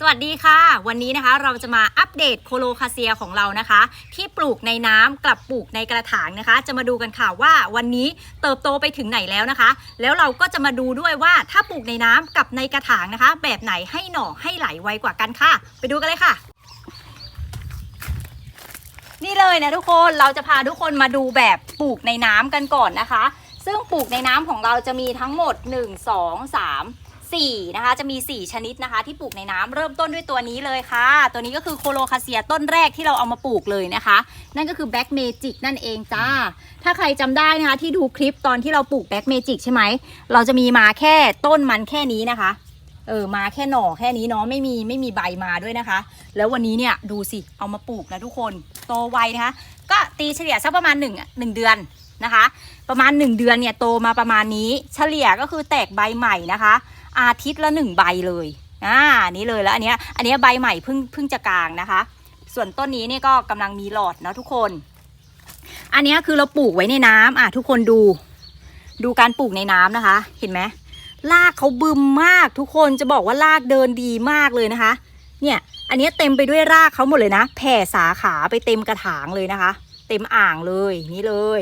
สวัสดีค่ะ วันนี้นะคะเราจะมาอัปเดตโคโลคาเซียของเรานะคะ ที่ปลูกในน้ำกลับปลูกในกระถางนะคะ จะมาดูกันค่ะว่าวันนี้เติบโตไปถึงไหนแล้วนะคะ แล้วเราก็จะมาดูด้วยว่าถ้าปลูกในน้ำกับในกระถางนะคะ แบบไหนให้หน่อให้ไหลไวกว่ากันค่ะ ไปดูกันเลยค่ะ นี่เลยนะทุกคนเราจะพาทุกคนมาดูแบบปลูกในน้ำกันก่อนนะคะ ซึ่งปลูกในน้ำของเราจะมีทั้งหมด 1 2 3 4 นะคะ จะมี 4 ชนิดนะคะ ที่ปลูกในน้ำเริ่มต้นด้วยตัวนี้เลยค่ะ ตัวนี้ก็คือโคโลคาเซียต้นแรกที่เราเอามาปลูกเลยนะคะ นั่นก็คือแบ็กเมจิกนั่นเองจ้า ถ้าใครจำได้นะคะที่ดูคลิปตอนที่เราปลูกแบ็กเมจิกใช่ไหม เราจะมีมาแค่ต้นมันแค่นี้นะคะ เออมาแค่หน่อแค่นี้เนาะไม่มีไม่มีใบมาด้วยนะคะ แล้ววันนี้เนี่ยดูสิเอามาปลูกนะทุกคนโตไวนะคะ ก็ตีเฉลี่ยสักประมาณ1นึ่งหนึ่งเดือนนะคะ ประมาณ 1 เดือนเนี่ยโตมาประมาณนี้เฉลี่ยก็คือแตกใบใหม่นะคะ อาทิตย์ละหนึ่งใบเลยอ่านี่เลยแล้วอันเนี้ยอันเนี้ยใบใหม่เพิ่งเพิ่งจะกลางนะคะ ส่วนต้นนี้เนี่ยก็กำลังมีหลอดเนาะทุกคน อันเนี้ยคือเราปลูกไว้ในน้ำอะทุกคนดู ดูการปลูกในน้ำนะคะ เห็นไหมรากเขาบึมมากทุกคนจะบอกว่ารากเดินดีมากเลยนะคะ เนี่ย อันเนี้ยเต็มไปด้วยรากเขาหมดเลยนะ แผ่สาขาไปเต็มกระถางเลยนะคะ เต็มอ่างเลยนี่เลย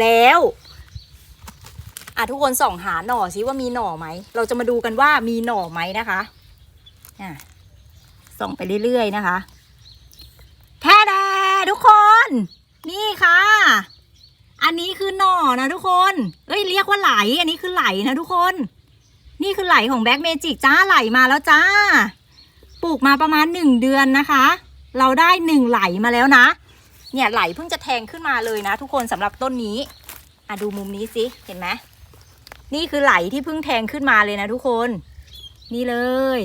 แล้ว อะทุกคนส่องหาหน่อสิว่ามีหน่อไหม เราจะมาดูกันว่ามีหน่อไหมนะคะอะส่องไปเรื่อยๆนะคะแท้แดทุกคน นี่ค่ะ อันนี้คือหน่อนะทุกคนเอ้ยเรียกว่าไหล อันนี้คือไหลนะทุกคน นี่คือไหลของแบ็กเมจิกจ้าไหลมาแล้วจ้า ปลูกมาประมาณหนึ่งเดือนนะคะ เราได้หนึ่งไหลมาแล้วนะ เนี่ยไหลเพิ่งจะแทงขึ้นมาเลยนะ ทุกคนสำหรับต้นนี้อะดูมุมนี้สิ เห็นไหม นี่คือไหลที่เพิ่งแทงขึ้นมาเลยนะทุกคน นี่เลย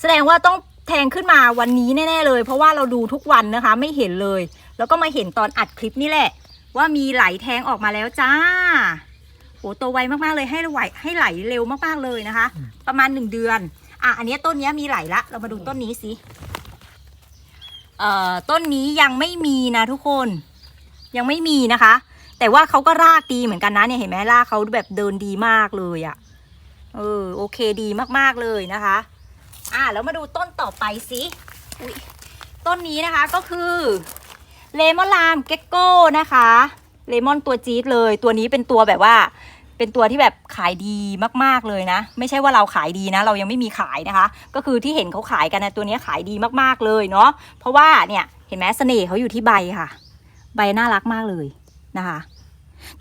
แสดงว่าต้องแทงขึ้นมาวันนี้แน่ๆเลย เพราะว่าเราดูทุกวันนะคะ ไม่เห็นเลย แล้วก็มาเห็นตอนอัดคลิปนี่แหละ ว่ามีไหลแทงออกมาแล้วจ้าโอ้โตไวมากๆเลยให้ไหลให้ไหลเร็วมากๆเลยนะคะ ประมาณหนึ่งเดือน อะอันนี้ต้นนี้มีไหลละ เรามาดูต้นนี้สิเอ่อต้นนี้ยังไม่มีนะทุกคน ยังไม่มีนะคะ แต่ว่าเขาก็รากดีเหมือนกันนะเนี่ยเห็นไหมรากเขาแบบเดินดีมากเลยอะ่ะ เออโอเคดีมากๆเลยนะคะ อ่าแล้วมาดูต้นต่อไปสิต้นนี้นะคะก็คือเลมอนลามเก็กโก้นะคะ เลมอนตัวจี๊ดเลย ตัวนี้เป็นตัวแบบว่า เป็นตัวที่แบบขายดีมากๆเลยนะ ไม่ใช่ว่าเราขายดีนะ เรายังไม่มีขายนะคะ ก็คือที่เห็นเขาขายกันนะตัวนี้ขายดีมากๆเลยเนาะเพราะว่าเนี่ยเห็นไหมเสน่ห์เขาอยู่ที่ใบค่ะ ใบน่ารักมากเลยนะคะ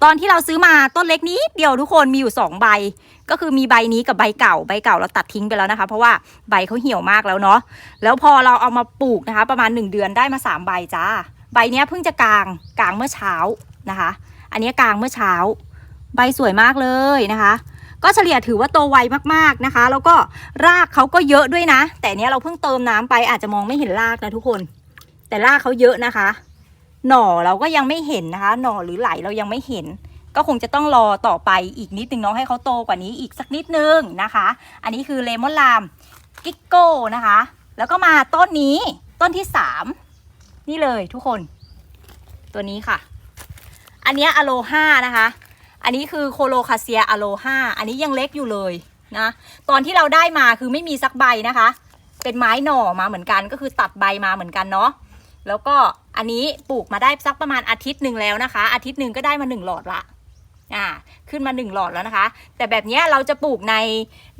ตอนที่เราซื้อมาต้นเล็กนิดเดียวทุกคนมีอยู่สองใบ ก็คือมีใบนี้กับใบเก่า ใบเก่าเราตัดทิ้งไปแล้วนะคะ เพราะว่าใบเขาเหี่ยวมากแล้วเนาะ แล้วพอเราเอามาปลูกนะคะ ประมาณ 1 เดือนได้มา 3 ใบจ้า ใบนี้เพิ่งจะกลางกลางเมื่อเช้านะคะ อันนี้กลางเมื่อเช้า ใบสวยมากเลยนะคะ ก็เฉลี่ยถือว่าโตไวมากๆนะคะ แล้วก็รากเขาก็เยอะด้วยนะ แต่เนี้ยเราเพิ่งเติมน้ำไปอาจจะมองไม่เห็นรากนะทุกคน แต่รากเขาเยอะนะคะ หน่อเราก็ยังไม่เห็นนะคะ หน่อหรือไหลเรายังไม่เห็น ก็คงจะต้องรอต่อไปอีกนิดนึงเน้องให้เขาโตกว่านี้อีกสักนิดนึงนะคะ อันนี้คือเลมอนลามกิกโก้นะคะ แล้วก็มาต้นนี้ต้นที่สามนี่เลยทุกคน ตัวนี้ค่ะ อันนี้อโลฮานะคะ อันนี้คือโคโลคาเซียอโลฮาอันนี้ยังเล็กอยู่เลยนะตอนที่เราได้มาคือไม่มีสักใบนะคะ เป็นไม้หน่อมาเหมือนกันก็คือตัดใบมาเหมือนกันเนาะแล้วก็ อันนี้ปลูกมาได้สักประมาณอาทิตย์หนึ่งแล้วนะคะ อาทิตย์หนึ่งก็ได้มาหนึ่งหลอดละอ่าขึ้นมาหนึ่งหลอดแล้วนะคะ แต่แบบนี้เราจะปลูกใน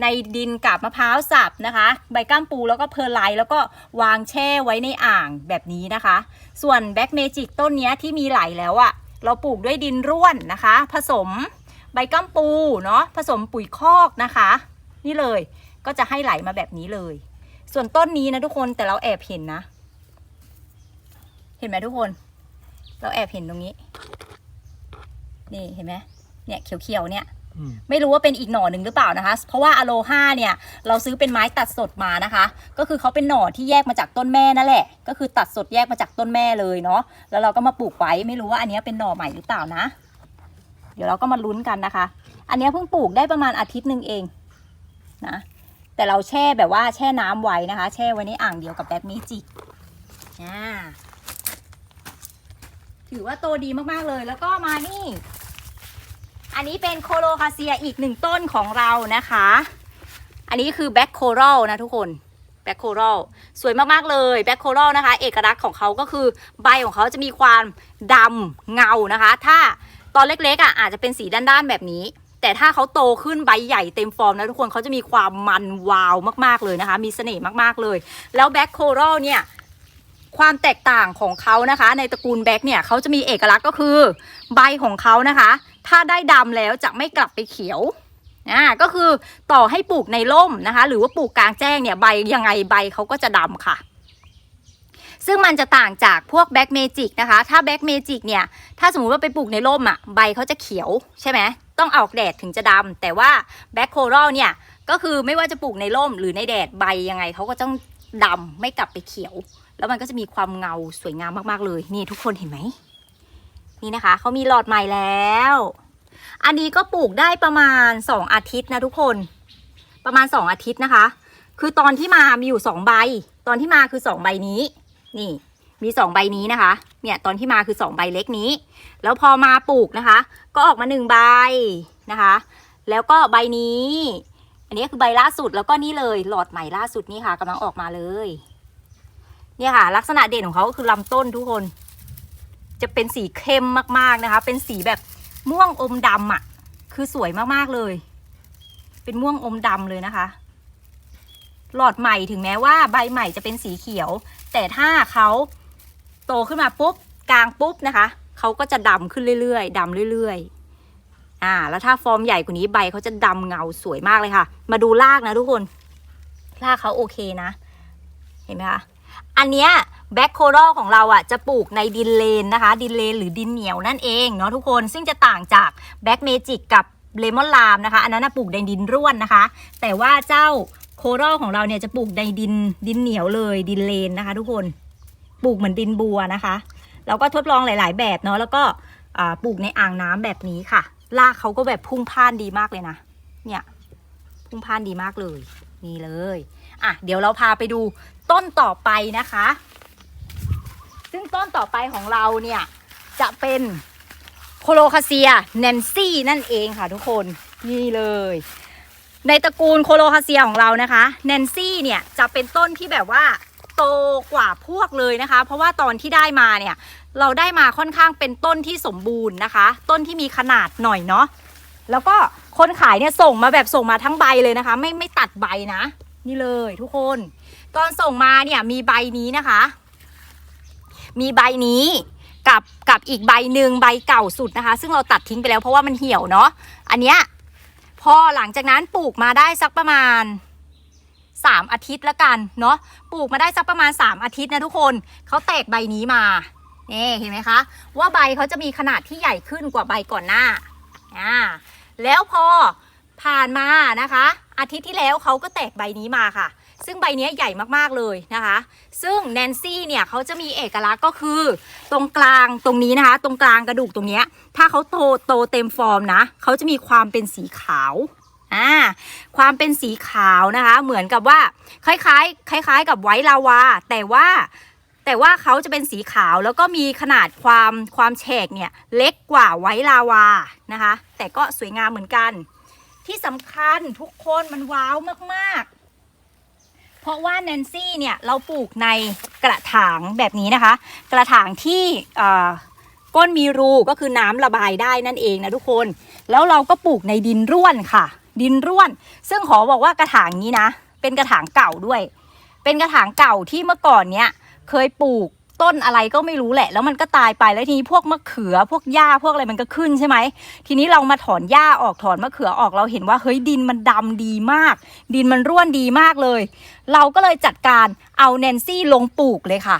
ในดินกับมะพร้าวสับนะคะ ใบก้ามปูแล้วก็เพอร์ไลแล้วก็วางแช่ไว้ในอ่างแบบนี้นะคะ ส่วนแบ็กเมจิกต้นนี้ที่มีไหลแล้วอะเราปลูกด้วยดินร่วนนะคะ ผสมใบก้ามปูเนาะผสมปุ๋ยคอกนะคะ นี่เลยก็จะให้ไหลมาแบบนี้เลย ส่วนต้นนี้นะทุกคนแต่เราแอบเห็นนะ เห็นไหมทุกคน เราแอบเห็นตรงนี้ นี่เห็นไหมเนี่ยเขียวๆเนี่ยอืมไม่รู้ว่าเป็นอีกหน่อหนึ่งหรือเปล่านะคะ เพราะว่าอโลฮาเนี่ย เราซื้อเป็นไม้ตัดสดมานะคะ ก็คือเขาเป็นหน่อที่แยกมาจากต้นแม่นั่นแหละ ก็คือตัดสดแยกมาจากต้นแม่เลยเนาะ แล้วเราก็มาปลูกไว้ ไม่รู้ว่าอันเนี้ยเป็นหน่อใหม่หรือเปล่านะ เดี๋ยวเราก็มาลุ้นกันนะคะ อันเนี้ยเพิ่งปลูกได้ประมาณอาทิตย์หนึ่งเองนะ แต่เราแช่แบบว่าแช่น้ำไว้นะคะ แช่ไว้ในอ่างเดียวกับแบ็กมิจิอ่า ถือว่าโตดีมากๆเลย แล้วก็มานี่ อันนี้เป็นโคโลคาเซียอีกหนึ่งต้นของเรานะคะ อันนี้คือแบ็คโครัลนะทุกคนแบ็คโครัลสวยมาก ๆ เลยแบ็คโครัลนะคะ เอกลักษณ์ของเขาก็คือใบของเขาจะมีความดำเงานะคะ ถ้าตอนเล็กๆอะอาจจะเป็นสีด้านๆแบบนี้ แต่ถ้าเขาโตขึ้นใบใหญ่เต็มฟอร์มนะทุกคนเขาจะมีความมันวาวมากๆเลยนะคะ มีเสน่ห์มากๆเลย แล้วแบ็คโครัลเนี่ย ความแตกต่างของเขานะคะ ในตระกูลแบ็คเนี่ยเขาจะมีเอกลักษณ์ก็คือใบของเขานะคะ ถ้าได้ดำแล้วจะไม่กลับไปเขียวอ่าก็คือต่อให้ปลูกในร่มนะคะ หรือว่าปลูกกลางแจ้งเนี่ยใบยังไงใบเขาก็จะดำค่ะ ซึ่งมันจะต่างจากพวกแบ็กเมจิกนะคะ ถ้าแบ็กเมจิกเนี่ย ถ้าสมมติว่าไปปลูกในร่มอะใบเขาจะเขียวใช่ไหมต้องออกแดดถึงจะดำแต่ว่าแบ็คโครัลเนี่ยก็คือไม่ว่าจะปลูกในร่มหรือในแดดใบยังไงเขาก็ต้องดำไม่กลับไปเขียว แล้วมันก็จะมีความเงาสวยงามมากๆเลย นี่ทุกคนเห็นไหม นี่นะคะ เขามีหลอดใหม่แล้ว อันนี้ก็ปลูกได้ประมาณ 2 อาทิตย์นะทุกคน ประมาณ 2 อาทิตย์นะคะ คือตอนที่มามีอยู่ 2 ใบ ตอนที่มาคือ 2 ใบนี้ นี่ มี 2 ใบนี้นะคะ เนี่ยตอนที่มาคือ 2 ใบเล็กนี้ แล้วพอมาปลูกนะคะ ก็ออกมา 1 ใบนะคะ แล้วก็ใบนี้ อันนี้คือใบล่าสุดแล้วก็นี่เลยหลอดใหม่ล่าสุดนี่ค่ะกำลังออกมาเลย เนี่ยค่ะ ลักษณะเด่นของเขาก็คือลำต้นทุกคน จะเป็นสีเข้มมากๆนะคะ เป็นสีแบบม่วงอมดำอะ่ะ คือสวยมากๆเลย เป็นม่วงอมดำเลยนะคะ หลอดใหม่ถึงแม้ว่าใบใหม่จะเป็นสีเขียว แต่ถ้าเขาโตขึ้นมาปุ๊บกลางปุ๊บนะคะเขาก็จะดำขึ้นเรื่อยๆดำเรื่อยๆ อ่า แล้วถ้าฟอร์มใหญ่กว่านี้ใบเขาจะดำเงาสวยมากเลยค่ะ มาดูรากนะทุกคนรากเขาโอเคนะ เห็นไหมคะ อันเนี้ยแบ็คโครของเราอะจะปลูกในดินเลนนะคะ ดินเลนหรือดินเหนียวนั่นเองเนาะทุกคนซึ่งจะต่างจากแบ็คเมจิกกับเลมอนลามนะคะ อันนั้นปลูกในดินร่วนนะคะ แต่ว่าเจ้าโครของเราเนี่ยจะปลูกในดินดินเหนียวเลยดินเลนนะคะ ทุกคนปลูกเหมือนดินบัวนะคะเราก็ทดลองหลาย ๆ แบบเนาะแล้วก็ปลูกในอ่างน้ำแบบนี้ค่ะรากเขาก็แบบพุ่งพ่านดีมากเลยนะเนี่ยพุ่งพ่านดีมากเลยนี่เลยอะเดี๋ยวเราพาไปดู ต้นต่อไปนะคะ ซึ่งต้นต่อไปของเราเนี่ยจะเป็นโคโลคาเซียแนนซี่นั่นเองค่ะทุกคนนี่เลย ในตระกูลโคโลคาเซียของเรานะคะแนนซี่เนี่ยจะเป็นต้นที่แบบว่าโตกว่าพวกเลยนะคะ เพราะว่าตอนที่ได้มาเนี่ย เราได้มาค่อนข้างเป็นต้นที่สมบูรณ์นะคะ ต้นที่มีขนาดหน่อยเนาะแล้วก็คนขายเนี่ยส่งมาแบบส่งมาทั้งใบเลยนะคะ ไม่ไม่ตัดใบนะ นี่เลยทุกคน ตอนส่งมาเนี่ยมีใบนี้นะคะ มีใบนี้กับกับอีกใบหนึ่งใบเก่าสุดนะคะ ซึ่งเราตัดทิ้งไปแล้วเพราะว่ามันเหี่ยวเนาะอันเนี้ยพอหลังจากนั้นปลูกมาได้สักประมาณ 3 อาทิตย์ละกันเนาะปลูกมาได้สักประมาณ 3 อาทิตย์นะทุกคนเขาแตกใบนี้มาเนี่เห็นไหมคะ ว่าใบเขาจะมีขนาดที่ใหญ่ขึ้นกว่าใบก่อนหน้าอ่าแล้วพอผ่านมานะคะ อาทิตย์ที่แล้วเขาก็แตกใบนี้มาค่ะ ซึ่งใบนี้ใหญ่มากๆเลยนะคะ ซึ่งแนนซี่เนี่ยเขาจะมีเอกลักษณ์ก็คือ ตรงกลางตรงนี้นะคะ ตรงกลางกระดูกตรงนี้ถ้าเขาโตโตเต็มฟอร์มนะเขาจะมีความเป็นสีขาวอ่าความเป็นสีขาวนะคะ เหมือนกับว่าคล้ายๆ คล้าย ๆ กับไวลาวา แต่ว่าแต่ว่าเขาจะเป็นสีขาวแล้วก็มีขนาดความความแฉกเนี่ยเล็กกว่าไวลาวานะคะ แต่ก็สวยงามเหมือนกัน ที่สำคัญทุกคนมันว้าวมากๆ ราะว่าแนนซี่เนี่ยเราปลูกในกระถางแบบนี้นะคะ กระถางที่เอ่อก้นมีรูก็คือน้ำระบายได้นั่นเองนะทุกคน แล้วเราก็ปลูกในดินร่วนค่ะ ดินร่วน ซึ่งขอบอกว่ากระถางนี้นะ เป็นกระถางเก่าด้วย เป็นกระถางเก่าที่เมื่อก่อนเนี้ยเคยปลูก ต้นอะไรก็ไม่รู้แหละ แล้วมันก็ตายไปแล้วทีนี้พวกมะเขือพวกหญ้าพวกอะไรมันก็ขึ้นใช่ไหมทีนี้เรามาถอนหญ้าออกถอนมะเขือออกเราเห็นว่าเฮ้ยดินมันดำดีมาก ดินมันร่วนดีมากเลย เราก็เลยจัดการเอาแนนซี่ลงปลูกเลยค่ะ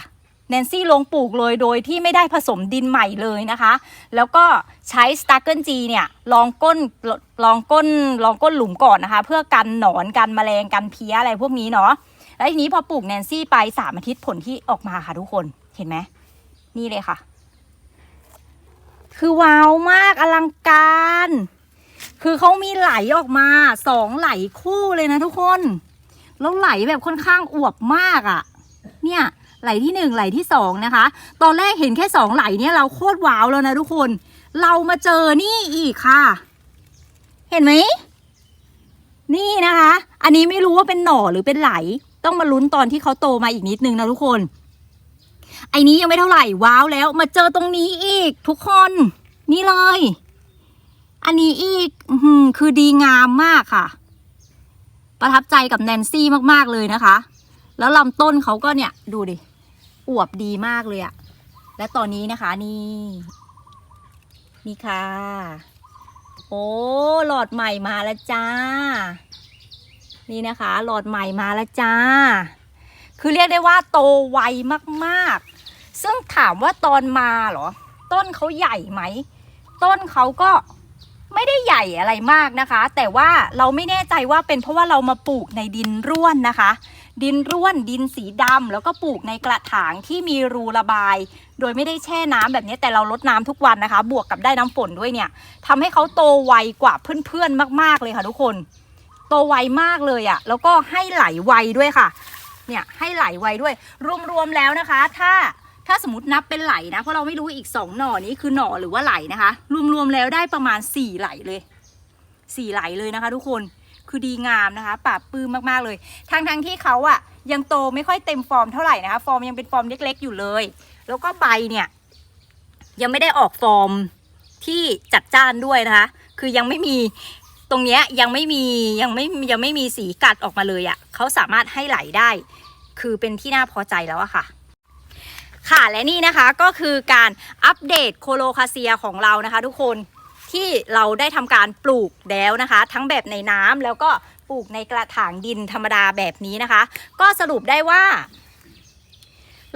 แนนซี่ลงปลูกเลยโดยที่ไม่ได้ผสมดินใหม่เลยนะคะ แล้วก็ใช้สตาร์เกิลจีเนี่ยลองก้นลองก้นลองก้นหลุมก่อนนะคะ เพื่อกันหนอนกันแมลงกันเพี้ยอะไรพวกนี้เนาะแล้วทีนี้พอปลูกแนนซี่ไปสามอาทิตย์ผลที่ออกมาค่ะทุกคน เห็นไหมนี่เลยค่ะ คือว้าวมากอลังการ คือเขามีไหลออกมาสองไหลคู่เลยนะทุกคน แล้วไหลแบบค่อนข้างอวบมากอะ่ะ เนี่ยไหลที่หนึ่งไหลที่สองนะคะ ตอนแรกเห็นแค่สองไหลเนี่ยเราโคตรว้าวแล้วนะทุกคน เรามาเจอนี่อีกค่ะ เห็นไหม นี่นะคะ อันนี้ไม่รู้ว่าเป็นหน่อหรือเป็นไหล ต้องมาลุ้นตอนที่เขาโตมาอีกนิดนึงนะทุกคน ไอ้นี้ยังไม่เท่าไหร่ว้าวแล้ว มาเจอตรงนี้อีก ทุกคน นี่เลย อันนี้อีกอคือดีงามมากค่ะ ประทับใจกับแนนซี่มากๆเลยนะคะ แล้วลำต้นเขาก็เนี่ย ดูดิอวบดีมากเลยอะและตอนนี้นะคะนี่ นี่ค่ะ โอ้หลอดใหม่มาแล้วจ้า นี่นะคะ หลอดใหม่มาแล้วจ้า คือเรียกได้ว่าโตไวมากๆ ซึ่งถามว่าตอนมาเหรอ ต้นเขาใหญ่ไหม ต้นเขาก็ไม่ได้ใหญ่อะไรมากนะคะ แต่ว่าเราไม่แน่ใจว่าเป็นเพราะว่าเรามาปลูกในดินร่วนนะคะ ดินร่วนดินสีดำแล้วก็ปลูกในกระถางที่มีรูระบาย โดยไม่ได้แช่น้ำแบบนี้แต่เราลดน้ำทุกวันนะคะ บวกกับได้น้ำฝนด้วยเนี่ยทำให้เขาโตไวกว่าเพื่อนๆมาก ๆเลยค่ะทุกคน โตไวมากเลยอะ่ะ แล้วก็ให้ไหลไวด้วยค่ะ เนี่ยให้ไหลไวด้วย รวมๆแล้วนะคะ ถ้าถ้าสมมตินับเป็นไหลนะ เพราะเราไม่รู้อีกสองหน่อนี้คือหน่อหรือว่าไหลนะคะ รวมๆแล้วได้ประมาณสี่ไหลเลยสี่ไหลเลยนะคะ ทุกคนคือดีงามนะคะปราบปื้มมากๆเลยทั้งทั้งที่เขาอะยังโตไม่ค่อยเต็มฟอร์มเท่าไหร่นะคะ ฟอร์มยังเป็นฟอร์มเล็ก ๆ อยู่เลย แล้วก็ใบเนี่ย ยังไม่ได้ออกฟอร์มที่จัดจ้านด้วยนะคะ คือยังไม่มี ตรงเนี้ยยังไม่มียังไม่ยังไม่มีสีกัดออกมาเลยอะ่ะเขาสามารถให้ไหลได้ คือเป็นที่น่าพอใจแล้วอะค่ะ ค่ะและนี่นะคะก็คือการอัปเดตโคโลคาเซียของเรานะคะ ทุกคนที่เราได้ทำการปลูกแล้วนะคะ ทั้งแบบในน้ำแล้วก็ปลูกในกระถางดินธรรมดาแบบนี้นะคะ ก็สรุปได้ว่า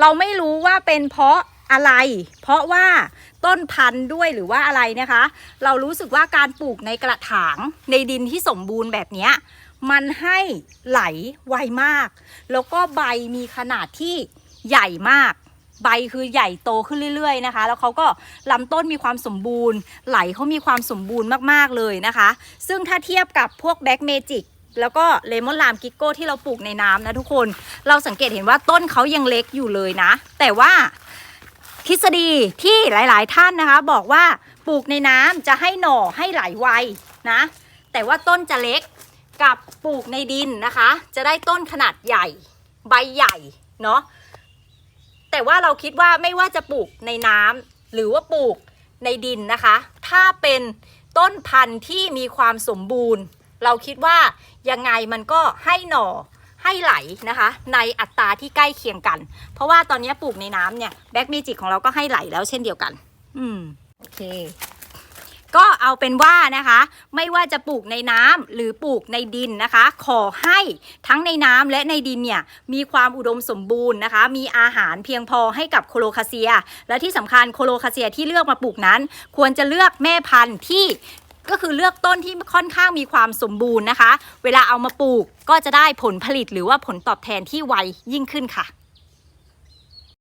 เราไม่รู้ว่าเป็นเพราะ อะไร เพราะว่าต้นพันธุ์ด้วยหรือว่าอะไรนะคะ เรารู้สึกว่าการปลูกในกระถางในดินที่สมบูรณ์แบบนี้มันให้ไหลไวมาก แล้วก็ใบมีขนาดที่ใหญ่มาก ใบคือใหญ่โตขึ้นเรื่อย ๆนะคะ แล้วเขาก็ลำต้นมีความสมบูรณ์ ไหลเขามีความสมบูรณ์มากๆเลยนะคะ ซึ่งถ้าเทียบกับพวกแบ็กเมจิกแล้วก็เลมอนลามกิโก้ที่เราปลูกในน้ำนะทุกคน เราสังเกตเห็นว่าต้นเขายังเล็กอยู่เลยนะ แต่ว่า ทฤษฎีที่หลาย ๆ ท่านนะคะ บอกว่าปลูกในน้ำจะให้หน่อให้ไหลไวนะ แต่ว่าต้นจะเล็กกับปลูกในดินนะคะ จะได้ต้นขนาดใหญ่ใบใหญ่เนาะแต่ว่าเราคิดว่าไม่ว่าจะปลูกในน้ำหรือว่าปลูกในดินนะคะ ถ้าเป็นต้นพันธุ์ที่มีความสมบูรณ์ เราคิดว่ายังไงมันก็ให้หน่อ ให้ไหลนะคะ ในอัตราที่ใกล้เคียงกัน เพราะว่าตอนนี้ปลูกในน้ำเนี่ยแบ็กเมจิกของเราก็ให้ไหลแล้วเช่นเดียวกัน อืมโอเค ก็เอาเป็นว่านะคะ ไม่ว่าจะปลูกในน้ำหรือปลูกในดินนะคะ ขอให้ทั้งในน้ำและในดินเนี่ยมีความอุดมสมบูรณ์นะคะ มีอาหารเพียงพอให้กับโคโลคาเซีย และที่สำคัญโคโลคาเซียที่เลือกมาปลูกนั้น ควรจะเลือกแม่พันธุ์ที่ ก็คือเลือกต้นที่ค่อนข้างมีความสมบูรณ์นะคะ เวลาเอามาปลูกก็จะได้ผลผลิตหรือว่าผลตอบแทนที่ไวยิ่งขึ้นค่ะ